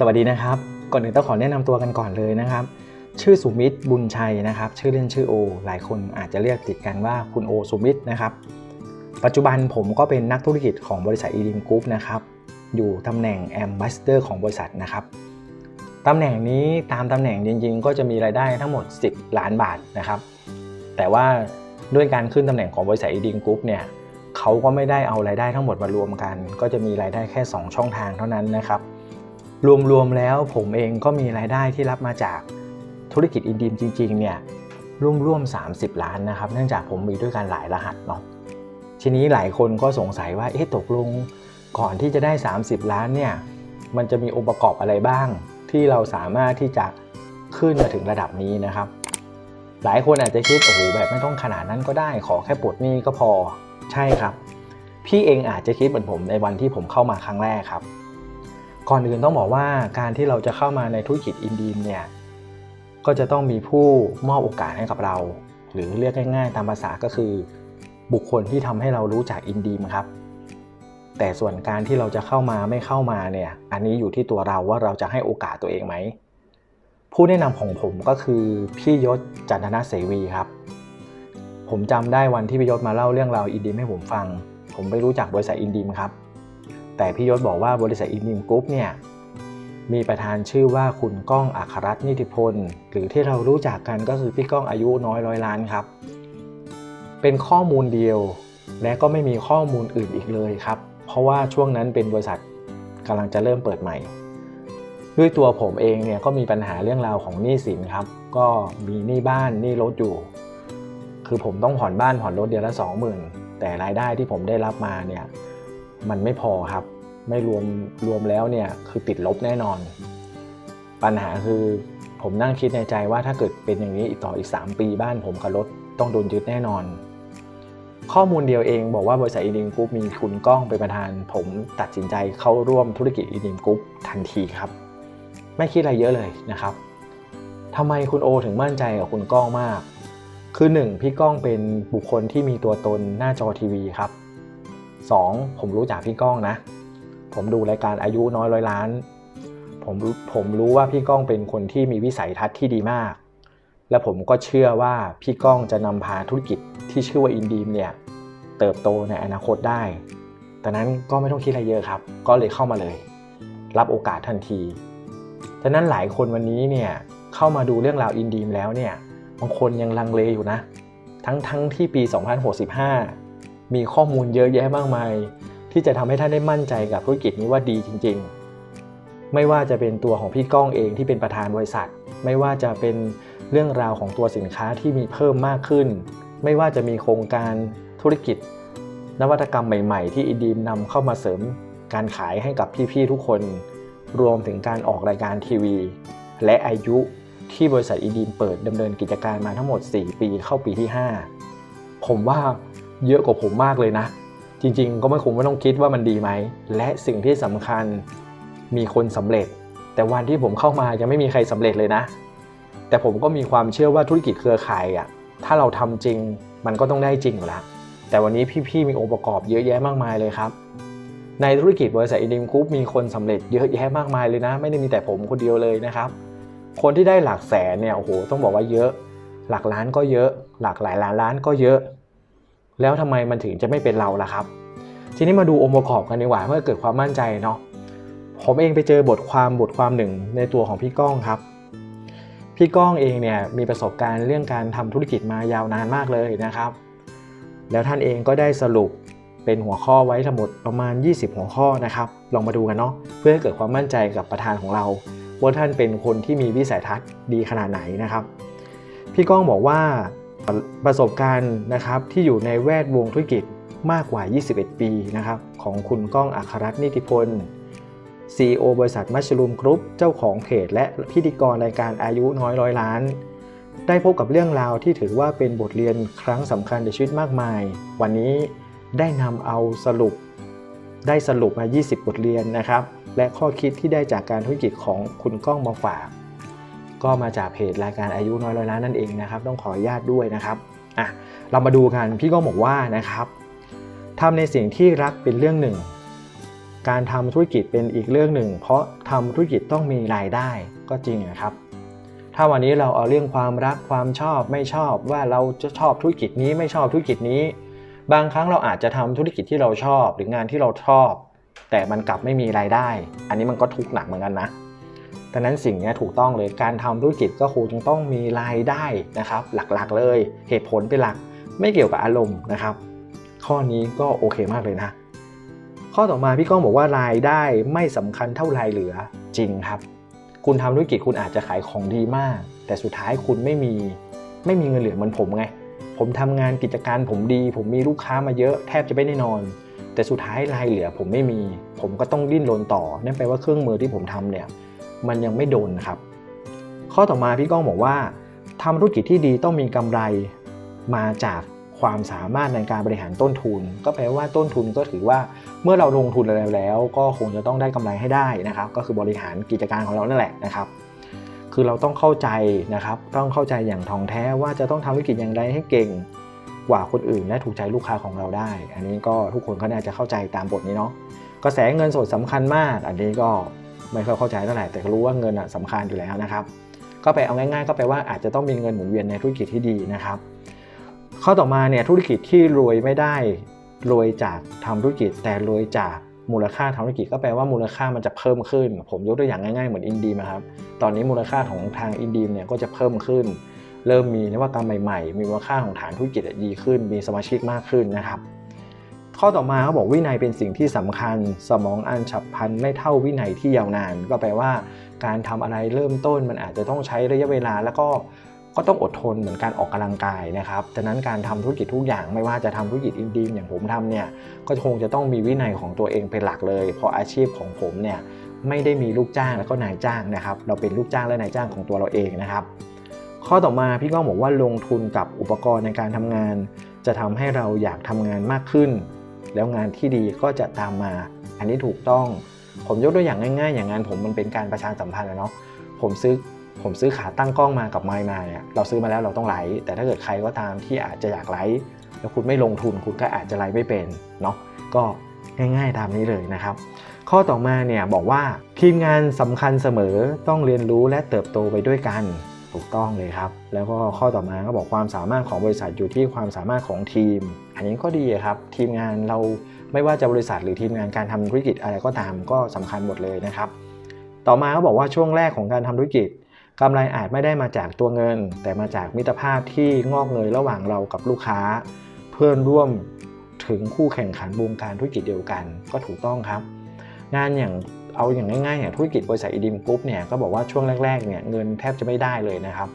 สวัสดีนะครับ ก่อนอื่นต้องขอแนะนำตัวกันก่อนเลยนะครับ ชื่อสุมิตรบุญชัยนะครับ ชื่อเล่นชื่อโอ หลายคนอาจจะเรียกติดกันว่าคุณโอสุมิตรนะครับ ปัจจุบันผมก็เป็นนักธุรกิจของบริษัทอีดิมกรุ๊ปนะครับ อยู่ตำแหน่งแอมบ s สเดอร์ของบริษัทนะครับตำแหน่งนี้ตามตำแหน่งจริงๆ ก็จะมีรายได้ทั้งหมด 10 ล้านบาทนะครับ แต่ว่าด้วยการขึ้นตำแหน่งของบริษัทอีดิมกรุ๊ปเนี่ยเขาก็ไม่ได้เอารายได้ทั้งหมดมารวมกัน ก็จะมีรายได้แค่ 2 ช่องทางเท่านั้นนะครับ รวมๆแล้วผมเองก็มีรายได้ที่รับมาจากธุรกิจอินดีมจริงๆเนี่ยร่วมๆ30 ล้านนะครับ เนื่องจากผมมีด้วยกันหลายรหัสเนาะทีนี้หลายคนก็สงสัยว่าเอ๊ะตกลงก่อนที่จะได้ 30 ล้านเนี่ยมันจะมีองค์ประกอบอะไรบ้าง ที่เราสามารถที่จะขึ้นมาถึงระดับนี้นะครับ หลายคนอาจจะคิดโอ้โหแบบไม่ต้องขนาดนั้นก็ได้ ขอแค่ปลดหนี้ก็พอใช่ครับ พี่เองอาจจะคิดเหมือนผมในวันที่ผมเข้ามาครั้งแรกครับ ก่อนอื่นต้องบอกว่าการที่เราจะเข้ามาในธุรกิจอินดีมเนี่ยก็จะต้องมีผู้มอบโอกาสให้กับเรา หรือเรียกง่ายๆ ตามภาษาก็คือ บุคคลที่ทำให้เรารู้จักอินดีมครับ แต่ส่วนการที่เราจะเข้ามาไม่เข้ามาเนี่ยอันนี้อยู่ที่ตัวเราว่าเราจะให้โอกาสตัวเองไหมผู้แนะนำของผมก็คือพี่ยศจันทนาเสวีครับ ผมจำได้วันที่พี่ยศมาเล่าเรื่องราวอินดีมให้ผมฟัง ผมไปรู้จักบริษัทอินดีมครับ แต่พี่ยศบอกว่าบริษัทอินดีมกรุ๊ปเนี่ยมีประธานชื่อว่าคุณก้องอัครรัตน์นิติพล หรือที่เรารู้จักกันก็คือพี่ก้องอายุน้อยร้อยล้านครับ เป็นข้อมูลเดียวและก็ไม่มีข้อมูลอื่นอีกเลยครับ เพราะว่าช่วงนั้นเป็นบริษัทกำลังจะเริ่มเปิดใหม่ ด้วยตัวผมเองเนี่ยก็มีปัญหาเรื่องราวของหนี้สินครับ ก็มีหนี้บ้านหนี้รถอยู่ คือผมต้องผ่อนบ้านผ่อนรถเดือนละ 20,000 แต่รายได้ที่ผมได้รับมาเนี่ย มันไม่พอครับ ไม่รวมรวมแล้วเนี่ยคือติดลบแน่นอน ปัญหาคือผมนั่งคิดในใจว่าถ้าเกิดเป็นอย่างนี้อีกต่ออีก 3 ปีบ้านผมกับรถต้องโดนยึดแน่นอน ข้อมูลเดียวเองบอกว่าบริษัทอีดิมกรุ๊ปมีคุณก้องเป็นประธาน ผมตัดสินใจเข้าร่วมธุรกิจอีดิมกรุ๊ปทันทีครับ ไม่คิดอะไรเยอะเลยนะครับทำไมคุณโอถึงมั่นใจกับคุณก้องมาก คือ 1 พี่ก้องเป็นบุคคลที่มีตัวตนหน้าจอทีวีครับ 2. ผมรู้จักพี่ก้องนะ ผมดูรายการอายุน้อยร้อยล้าน ผมผมรู้ว่าพี่ก้องเป็นคนที่มีวิสัยทัศน์ที่ดีมาก และผมก็เชื่อว่าพี่ก้องจะนำพาธุรกิจที่ชื่อว่าอินดีมเนี่ยเติบโตในอนาคตได้แต่นั้นก็ไม่ต้องคิดอะไรเยอะครับ ก็เลยเข้ามาเลย รับโอกาสทันทีฉะนั้นหลายคนวันนี้เนี่ยเข้ามาดูเรื่องราวอินดีมแล้วเนี่ยบางคนยังลังเลอยู่นะ ทั้งทั้งที่ปี 2065 มีข้อมูลเยอะแยะมากมาย ที่จะทำให้ท่านได้มั่นใจกับธุรกิจนี้ว่าดีจริง ๆ ไม่ว่าจะเป็นตัวของพี่ก้องเองที่เป็นประธานบริษัท ไม่ว่าจะเป็นเรื่องราวของตัวสินค้าที่มีเพิ่มมากขึ้น ไม่ว่าจะมีโครงการธุรกิจ นวัตกรรมใหม่ ๆ ที่อีดีมนำเข้ามาเสริมการขายให้กับพี่ๆทุกคน รวมถึงการออกรายการทีวี และอายุที่บริษัทอีดีมเปิดดำเนินกิจการมาทั้งหมด 4 ปีเข้าปีที่ 5 ผมว่า เยอะกว่าผมมากเลยนะ จริง ๆ ก็ไม่คงไม่ต้องคิดว่ามันดีไหม และสิ่งที่สำคัญมีคนสำเร็จ แต่วันที่ผมเข้ามายังไม่มีใครสำเร็จเลยนะ แต่ผมก็มีความเชื่อว่าธุรกิจเครือข่ายอะถ้าเราทำจริงมันก็ต้องได้จริงอยู่แล้วแต่วันนี้พี่ๆมีองค์ประกอบเยอะแยะมากมายเลยครับ ในธุรกิจบริษัทอินดิมกรุ๊ปมีคนสำเร็จเยอะแยะมากมายเลยนะ ไม่ได้มีแต่ผมคนเดียวเลยนะครับ คนที่ได้หลักแสนเนี่ยโอ้โหต้องบอกว่าเยอะ หลักล้านก็เยอะ หลักหลายล้านล้านก็เยอะ แล้วทำไมมันถึงจะไม่เป็นเราล่ะครับ ทีนี้มาดูองค์ประกอบกันดีกว่าเพื่อเกิดความมั่นใจเนาะผมเองไปเจอบทความบทความหนึ่งในตัวของพี่ก้องครับ พี่ก้องเองเนี่ยมีประสบการณ์เรื่องการทำธุรกิจมายาวนานมากเลยนะครับ แล้วท่านเองก็ได้สรุปเป็นหัวข้อไว้ทั้งหมดประมาณ 20 หัวข้อนะครับ ลองมาดูกันเนาะเพื่อให้เกิดความมั่นใจกับประธานของเรา ว่าท่านเป็นคนที่มีวิสัยทัศน์ดีขนาดไหนนะครับ พี่ก้องบอกว่า ประสบการณ์นะครับที่อยู่ในแวดวงธุรกิจมากกว่า 21 ปีนะครับของคุณก้องอัครรัตน์นิติพล CEO บริษัทมัชลูมกรุ๊ปเจ้าของเพจและพิธีกรรายการอายุน้อยร้อยล้าน ได้พบกับเรื่องราวที่ถือว่าเป็นบทเรียนครั้งสำคัญในชีวิตมากมาย วันนี้ได้นำเอาสรุป ได้สรุปมา 20 บทเรียนนะครับ และข้อคิดที่ได้จากการธุรกิจของคุณก้องมาฝาก ก็มาจากเพจรายการอายุน้อยร้อยล้านนั่นเองนะครับ ต้องขออนุญาตด้วยนะครับอะเรามาดูกันพี่ก้องบอกว่านะครับทำในสิ่งที่รักเป็นเรื่องหนึ่ง การทำธุรกิจเป็นอีกเรื่องหนึ่ง เพราะทำธุรกิจต้องมีรายได้ก็จริงนะครับ ถ้าวันนี้เราเอาเรื่องความรักความชอบไม่ชอบว่าเราจะชอบธุรกิจนี้ไม่ชอบธุรกิจนี้ บางครั้งเราอาจจะทำธุรกิจที่เราชอบหรืองานที่เราชอบ แต่มันกลับไม่มีรายได้ อันนี้มันก็ทุกข์หนักเหมือนกันนะ ดังนั้นสิ่งนี้ถูกต้องเลยการทำธุรกิจก็คงจะต้องมีรายได้นะครับ หลักๆเลย เหตุผลเป็นหลักไม่เกี่ยวกับอารมณ์นะครับ ข้อนี้ก็โอเคมากเลยนะ ข้อต่อมาพี่ก้องบอกว่ารายได้ไม่สำคัญเท่ารายเหลือจริงครับ คุณทำธุรกิจคุณอาจจะขายของดีมาก แต่สุดท้ายคุณไม่มีไม่มีเงินเหลือเหมือนผมไงผมทำงานกิจการผมดี ผมมีลูกค้ามาเยอะแทบจะไม่ได้นอน แต่สุดท้ายรายเหลือผมไม่มี ผมก็ต้องดิ้นรนต่อนั่นแปลว่าเครื่องมือที่ผมทำเนี่ย มันยังไม่โดนนะครับ ข้อต่อมาพี่ก้องบอกว่าทำธุรกิจที่ดีต้องมีกำไรมาจากความสามารถในการบริหารต้นทุน ก็แปลว่าต้นทุนก็ถือว่าเมื่อเราลงทุนแล้วแล้ว ก็คงจะต้องได้กำไรให้ได้นะครับ ก็คือบริหารกิจการของเรานั่นแหละนะครับ คือเราต้องเข้าใจนะครับ ต้องเข้าใจอย่างท่องแท้ว่าจะต้องทำธุรกิจอย่างไรให้เก่งกว่าคนอื่น และถูกใจลูกค้าของเราได้ อันนี้ก็ทุกคนก็น่าจะเข้าใจตามบทนี้เนาะกระแสเงินสดสำคัญมาก อันนี้ก็ ไม่ค่อยเข้าใจเท่าไหร่แต่รู้ว่าเงินสำคัญอยู่แล้วนะครับ ก็ไปเอาง่ายๆ ก็แปลว่าอาจจะต้องมีเงินหมุนเวียนในธุรกิจที่ดีนะครับ ข้อต่อมาเนี่ยธุรกิจที่รวยไม่ได้รวยจากทำธุรกิจ แต่รวยจากมูลค่าทางธุรกิจก็แปลว่ามูลค่ามันจะเพิ่มขึ้น ผมยกตัวอย่างง่ายๆเหมือนอินดีมครับตอนนี้มูลค่าของทางอินดีมเนี่ยก็จะเพิ่มขึ้น เริ่มมีนวัตกรรมใหม่ๆ มีมูลค่าของฐานธุรกิจดีขึ้น มีสมาชิกมากขึ้นนะครับ ข้อต่อมาเขาบอกวินัยเป็นสิ่งที่สำคัญ สมองอันฉับพลันไม่เท่าวินัยที่ยาวนาน ก็แปลว่า การทำอะไรเริ่มต้นมันอาจจะต้องใช้ระยะเวลาแล้วก็ก็ต้องอดทนเหมือนการออกกำลังกายนะครับดังนั้นการทำธุรกิจทุกอย่างไม่ว่าจะทำธุรกิจอินดีมอย่างผมทำเนี่ยก็คงจะต้องมีวินัยของตัวเองเป็นหลักเลย เพราะอาชีพของผมเนี่ยไม่ได้มีลูกจ้างแล้วก็นายจ้างนะครับเราเป็นลูกจ้างและนายจ้างของตัวเราเองนะครับ ข้อต่อมาพี่ก้องบอกว่าลงทุนกับอุปกรณ์ในการทำงาน จะทำให้เราอยากทำงานมากขึ้น แล้วงานที่ดีก็จะตามมา อันนี้ถูกต้อง ผมยกตัวอย่างง่าย ๆ อย่างงานผมมันเป็นการประชาสัมพันธ์อะเนาะผมซื้อผมซื้อขาตั้งกล้องมากับไมค์มาเนี่ยเราซื้อมาแล้วเราต้องไลฟ์แต่ถ้าเกิดใครก็ตามที่อาจจะอยากไลฟ์แล้วคุณไม่ลงทุนคุณก็อาจจะไลฟ์ไม่เป็นเนาะก็ง่ายๆตามนี้เลยนะครับ ข้อต่อมาเนี่ยบอกว่าทีมงานสำคัญเสมอต้องเรียนรู้และเติบโตไปด้วยกัน ถูกต้องเลยครับ แล้วก็ข้อต่อมาก็บอกความสามารถของบริษัทอยู่ที่ความสามารถของทีม อันนี้ก็ดีครับทีมงานเราไม่ว่าจะบริษัทหรือทีมงานการทำธุรกิจอะไรก็ตามก็สำคัญหมดเลยนะครับ ต่อมาเขาบอกว่าช่วงแรกของการทำธุรกิจกำไรอาจไม่ได้มาจากตัวเงิน แต่มาจากมิตรภาพที่งอกเงยระหว่างเรากับลูกค้า เพื่อนร่วมถึงคู่แข่งขันวงการธุรกิจเดียวกันก็ถูกต้องครับ งานอย่าง เอาอย่างง่ายๆอย่างธุรกิจบริษัทอีดิมกรุ๊ปเนี่ยก็บอกว่าช่วงแรกๆเนี่ยเงินแทบจะไม่ได้เลยนะครับ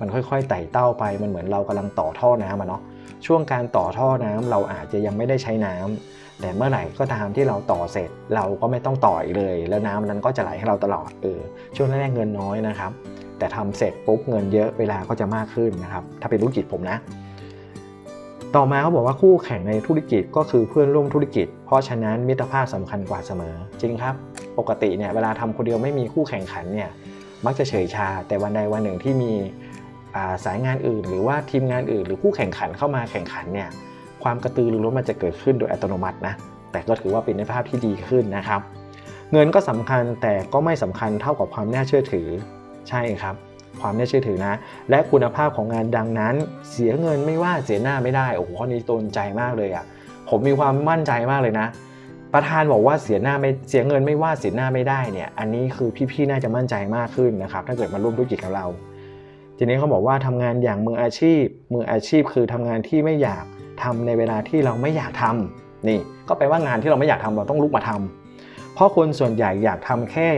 มันค่อยๆไต่เต้าไปมันเหมือนเรากำลังต่อท่อน้ำอะเนาะช่วงการต่อท่อน้ำเราอาจจะยังไม่ได้ใช้น้ำแต่เมื่อไหร่ก็ตามที่เราต่อเสร็จ เราก็ไม่ต้องต่ออีกเลย แล้วน้ำนั้นก็จะไหลให้เราตลอดเออช่วงแรกๆเงินน้อยนะครับ แต่ทำเสร็จปุ๊บเงินเยอะเวลาก็จะมากขึ้นนะครับถ้าเป็นธุรกิจผมนะ ต่อมาเขาบอกว่าคู่แข่งในธุรกิจก็คือเพื่อนร่วมธุรกิจ เพราะฉะนั้นมิตรภาพสำคัญกว่าเสมอ จริงครับ ปกติเนี่ยเวลาทำคนเดียวไม่มีคู่แข่งขันเนี่ยมักจะเฉยชา แต่วันใดวันหนึ่งที่มีาสายงานอื่น หรือว่าทีมงานอื่น หรือคู่แข่งขันเข้ามาแข่งขันเนี่ยความกระตือรือร้นมันจะเกิดขึ้นโดยอัตโนมัตินะแต่ก็ถือว่าเป็นในภาพที่ดีขึ้นนะครับ เงินก็สำคัญแต่ก็ไม่สำคัญเท่ากับความน่าเชื่อถือใช่ครับ ความน่าเชื่อถือนะ และคุณภาพของงานดังนั้น เสียเงินไม่ว่าเสียหน้าไม่ได้ โอ้โหข้อนี้โดนใจมากเลยอะ่ะ ผมมีความมั่นใจมากเลยนะ ประธานบอกว่าเสียหน้าไม่เสียเงินไม่ว่าเสียหน้าไม่ได้เนี่ย อันนี้คือพี่ๆน่าจะมั่นใจมากขึ้นนะครับ ถ้าเกิดมาร่วมธุรกิจกับเรา ทีนี้เขาบอกว่าทำงานอย่างมืออาชีพ มืออาชีพคือทำงานที่ไม่อยากทำในเวลาที่เราไม่อยากทำนี่ ก็แปลว่างานที่เราไม่อยากทำเราต้องลุกมาทำเพ ราะคนส่วนใหญ่อยากทำแค่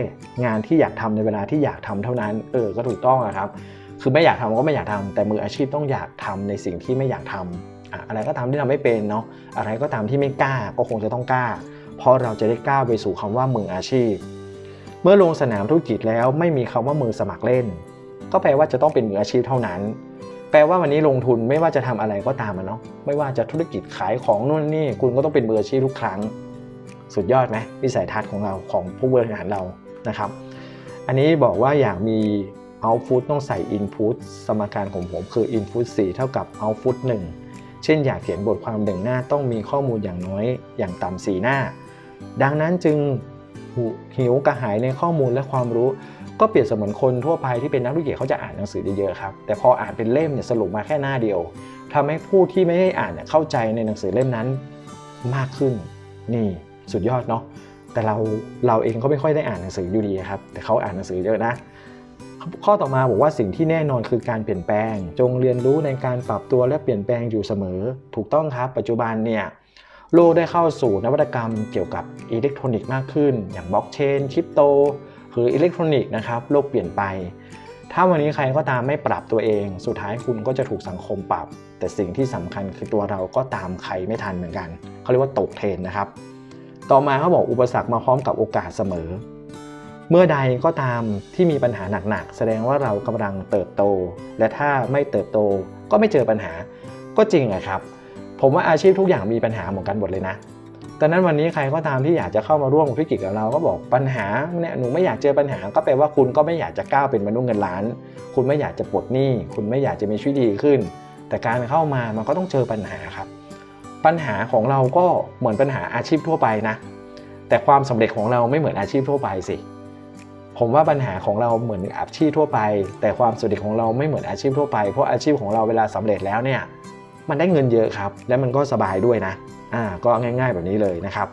งานที่อยากทำในเวลาที่อยากทำเท่านั้น เออ ก็ถูกต้องอะครับ คือไม่อยากทำก็ไม่อยากทำแต่มืออาชีพต้องอยากทำในสิ่งที่ไม่อยากทำอะอะไรก็ตามที่เราไม่เป็นเนาะ อะไรก็ตามที่ไม่กล้าก็คงจะต้องกล้า เพราะเราจะได้ก้าวไปสู่คำว่ามืออาชีพ เมื่อลงสนามธุรกิจแล้วไม่มีคำว่ามือสมัครเล่น ก็แปลว่าจะต้องเป็นมืออาชีพเท่านั้น แปลว่าวันนี้ลงทุนไม่ว่าจะทำอะไรก็ตามอะเนาะ ไม่ว่าจะธุรกิจขายของนู่นนี่ คุณก็ต้องเป็นมืออาชีพทุกครั้ง สุดยอดไหมวิสัยทัศน์ของเราของผู้บริหารเรานะครับ อันนี้บอกว่าอยากมี output ต้องใส่ input สมการของผมคือ input 4 เท่ากับ output 1 เช่นอยากเขียนบทความหนึ่งหน้าต้องมีข้อมูลอย่างน้อยอย่างต่ำ4หน้า ดังนั้นจึงหิวกระหายในข้อมูลและความรู้ ก็เปรียบเสมือนคนทั่วไปที่เป็นนักธุรกิจเขาจะอ่านหนังสือเยอะๆครับแต่พออ่านเป็นเล่มเนี่ยสรุปมาแค่หน้าเดียวทำให้ผู้ที่ไม่ได้อ่านเนี่ยเข้าใจในหนังสือเล่มนั้นมากขึ้นนี่ สุดยอดเนาะแต่เราเราเองก็ไม่ค่อยได้อ่านหนังสืออยู่ดีครับ แต่เขาอ่านหนังสือเยอะนะ ข้อต่อมาบอกว่าสิ่งที่แน่นอนคือการเปลี่ยนแปลง จงเรียนรู้ในการปรับตัวและเปลี่ยนแปลงอยู่เสมอ ถูกต้องครับ ปัจจุบันเนี่ยโลกได้เข้าสู่นวัตกรรมเกี่ยวกับอิเล็กทรอนิกส์มากขึ้น อย่างบล็อกเชนคริปโตหรืออิเล็กทรอนิกส์นะครับโลกเปลี่ยนไป ถ้าวันนี้ใครก็ตามไม่ปรับตัวเอง สุดท้ายคุณก็จะถูกสังคมปรับ แต่สิ่งที่สำคัญคือตัวเราก็ตามใครไม่ทันเหมือนกันเขาเรียกว่าตกเทรนนะครับ ต่อมาเขาบอกอุปสรรคมาพร้อมกับโอกาสเสมอ เมื่อใดก็ตามที่มีปัญหาหนักๆ แสดงว่าเรากำลังเติบโต และถ้าไม่เติบโตก็ไม่เจอปัญหาก็จริงอะครับ ผมว่าอาชีพทุกอย่างมีปัญหาเหมือนกันหมดเลยนะดังนั้นวันนี้ใครก็ตามที่อยากจะเข้ามาร่วมธุรกิจกับเราก็บอกปัญหาเนี่ยหนูไม่อยากเจอปัญหาก็แปลว่าคุณก็ไม่อยากจะก้าวเป็นมนุษย์เงินล้าน คุณไม่อยากจะปลดหนี้ คุณไม่อยากจะมีชีวิตดีขึ้น แต่การเข้ามามันก็ต้องเจอปัญหาครับ ปัญหาของเราก็เหมือนปัญหาอาชีพทั่วไปนะ แต่ความสำเร็จของเราไม่เหมือนอาชีพทั่วไปสิ ผมว่าปัญหาของเราเหมือนอาชีพทั่วไป แต่ความสำเร็จของเราไม่เหมือนอาชีพทั่วไป เพราะอาชีพของเราเวลาสำเร็จแล้วเนี่ย มันได้เงินเยอะครับ และมันก็สบายด้วยนะ อ่า ก็ง่าย ๆ แบบนี้เลยนะครับ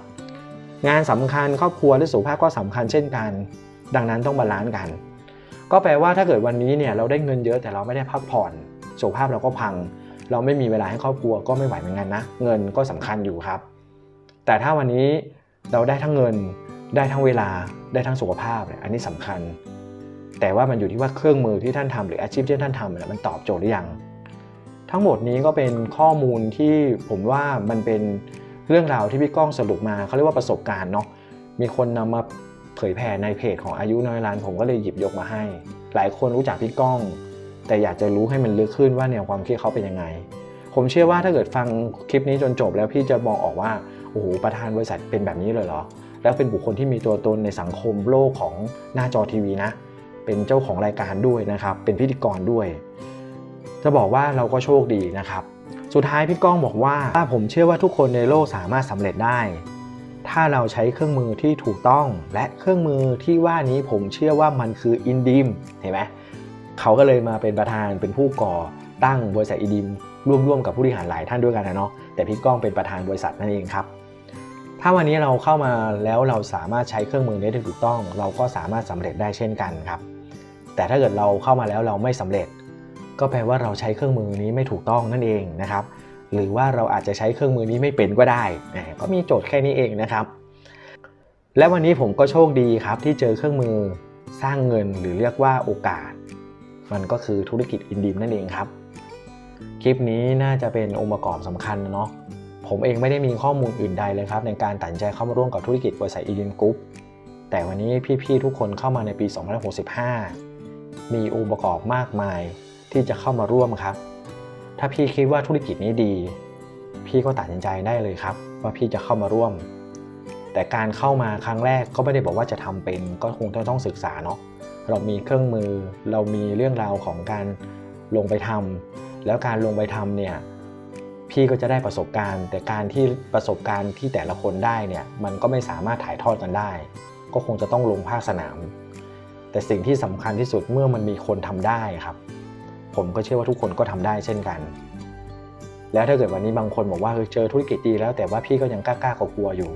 งานสำคัญครอบครัวและสุขภาพก็สำคัญเช่นกัน ดังนั้นต้องบาลานซ์กัน ก็แปลว่าถ้าเกิดวันนี้เนี่ยเราได้เงินเยอะแต่เราไม่ได้พักผ่อน สุขภาพเราก็พัง เราไม่มีเวลาให้ครอบครัวก็ไม่ไหวเหมือนกันนะ เงินก็สำคัญอยู่ครับ แต่ถ้าวันนี้เราได้ทั้งเงิน ได้ทั้งเวลาได้ทั้งสุขภาพเนี่ยอันนี้สำคัญ แต่ว่ามันอยู่ที่ว่าเครื่องมือที่ท่านทำหรืออาชีพที่ท่านทำเนี่ยมันตอบโจทย์หรือยังทั้งหมดนี้ก็เป็นข้อมูลที่ผมว่ามันเป็นเรื่องราวที่พี่ก้องสรุปมาเขาเรียกว่าประสบการณ์เนาะมีคนนำมาเผยแผ่ในเพจของอายุน้อยล้านผมก็เลยหยิบยกมาให้ หลายคนรู้จักพี่ก้อง แต่อยากจะรู้ให้มันลึกขึ้นว่าแนวความคิดเขาเป็นยังไง ผมเชื่อว่าถ้าเกิดฟังคลิปนี้จนจบแล้วพี่จะมองออกว่าโอ้โหประธานบริษัทเป็นแบบนี้เลยเหรอ แล้วเป็นบุคคลที่มีตัวตนในสังคมโลกของหน้าจอทีวีนะ เป็นเจ้าของรายการด้วยนะครับ เป็นพิธีกรด้วย จะบอกว่าเราก็โชคดีนะครับ สุดท้ายพี่ก้องบอกว่าผมเชื่อว่าทุกคนในโลกสามารถสำเร็จได้ ถ้าเราใช้เครื่องมือที่ถูกต้อง และเครื่องมือที่ว่านี้ผมเชื่อว่ามันคืออินดิมเห็นไหม เขาก็เลยมาเป็นประธานเป็นผู้ก่อตั้งบริษัทอินดิมร่วมๆกับผู้บริหารหลายท่านด้วยกันนะเนาะแต่พี่ก้องเป็นประธานบริษัทนั่นเองครับ ถ้าวันนี้เราเข้ามาแล้วเราสามารถใช้เครื่องมือนี้ได้ถูกต้อง เราก็สามารถสำเร็จได้เช่นกันครับ แต่ถ้าเกิดเราเข้ามาแล้วเราไม่สำเร็จ ก็แปลว่าเราใช้เครื่องมือนี้ไม่ถูกต้องนั่นเองนะครับ หรือว่าเราอาจจะใช้เครื่องมือนี้ไม่เป็นก็ได้ก็มีโจทย์แค่นี้เองนะครับ และวันนี้ผมก็โชคดีครับที่เจอเครื่องมือสร้างเงินหรือเรียกว่าโอกาส มันก็คือธุรกิจอินดิมนั่นเองครับ คลิปนี้น่าจะเป็นองค์ประกอบสำคัญเนาะผมเองไม่ได้มีข้อมูลอื่นใดเลยครับในการตัดสินใจเข้ามาร่วมกับธุรกิจบริษัทอีดินกรุ๊ปแต่วันนี้พี่ๆทุกคนเข้ามาในปี 2565 มีองค์ประกอบมากมายที่จะเข้ามาร่วมครับ ถ้าพี่คิดว่าธุรกิจนี้ดี พี่ก็ตัดสินใจได้เลยครับ ว่าพี่จะเข้ามาร่วม แต่การเข้ามาครั้งแรกก็ไม่ได้บอกว่าจะทำเป็นก็คงต้องต้องศึกษาเนาะ เรามีเครื่องมือ เรามีเรื่องราวของการลงไปทำแล้วการลงไปทำเนี่ยพี่ก็จะได้ประสบการณ์ แต่การที่ประสบการณ์ที่แต่ละคนได้เนี่ยมันก็ไม่สามารถถ่ายทอดกันได้ ก็คงจะต้องลงภาคสนาม แต่สิ่งที่สำคัญที่สุดเมื่อมันมีคนทำได้ครับ ผมก็เชื่อว่าทุกคนก็ทำได้เช่นกัน แล้วถ้าเกิดวันนี้บางคนบอกว่าเฮ้ยเจอธุรกิจดีแล้วแต่ว่าพี่ก็ยังกล้ากลัวอยู่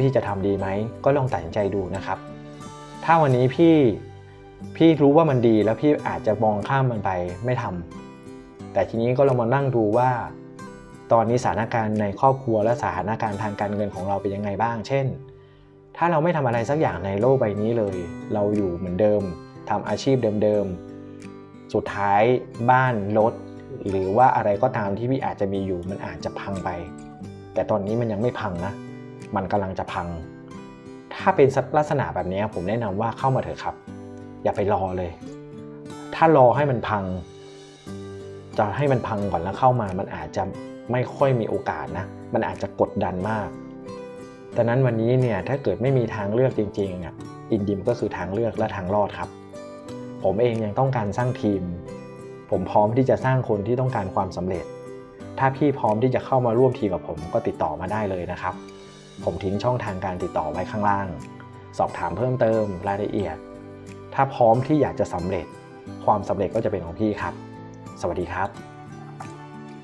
พี่จะทำดีไหมก็ลองตัดสินใจดูนะครับ ถ้าวันนี้พี่พี่รู้ว่ามันดีแล้วพี่อาจจะมองข้ามมันไปไม่ทำแต่ทีนี้ก็ลองมานั่งดูว่า ตอนนี้สถานการณ์ในครอบครัวและสถานการณ์ทางการเงินของเราเป็นยังไงบ้าง เช่น ถ้าเราไม่ทำอะไรสักอย่างในโลกใบนี้เลย เราอยู่เหมือนเดิมทำอาชีพเดิมๆ สุดท้ายบ้านรถหรือว่าอะไรก็ตามที่พี่อาจจะมีอยู่มันอาจจะพังไป แต่ตอนนี้มันยังไม่พังนะ มันกำลังจะพัง ถ้าเป็นลักษณะแบบนี้ผมแนะนำว่าเข้ามาเถอะครับ อย่าไปรอเลย ถ้ารอให้มันพัง จะให้มันพังก่อนแล้วเข้ามา มันอาจจะไม่ค่อยมีโอกาสนะ มันอาจจะกดดันมากดังนั้นวันนี้เนี่ยถ้าเกิดไม่มีทางเลือกจริงๆเนี่ยอินดิมก็คือทางเลือกและทางรอดครับ ผมเองยังต้องการสร้างทีม ผมพร้อมที่จะสร้างคนที่ต้องการความสำเร็จ ถ้าพี่พร้อมที่จะเข้ามาร่วมทีมกับผมก็ติดต่อมาได้เลยนะครับ ผมทิ้งช่องทางการติดต่อไว้ข้างล่าง สอบถามเพิ่มเติมรายละเอียด ถ้าพร้อมที่อยากจะสำเร็จ ความสำเร็จก็จะเป็นของพี่ครับ สวัสดีครับ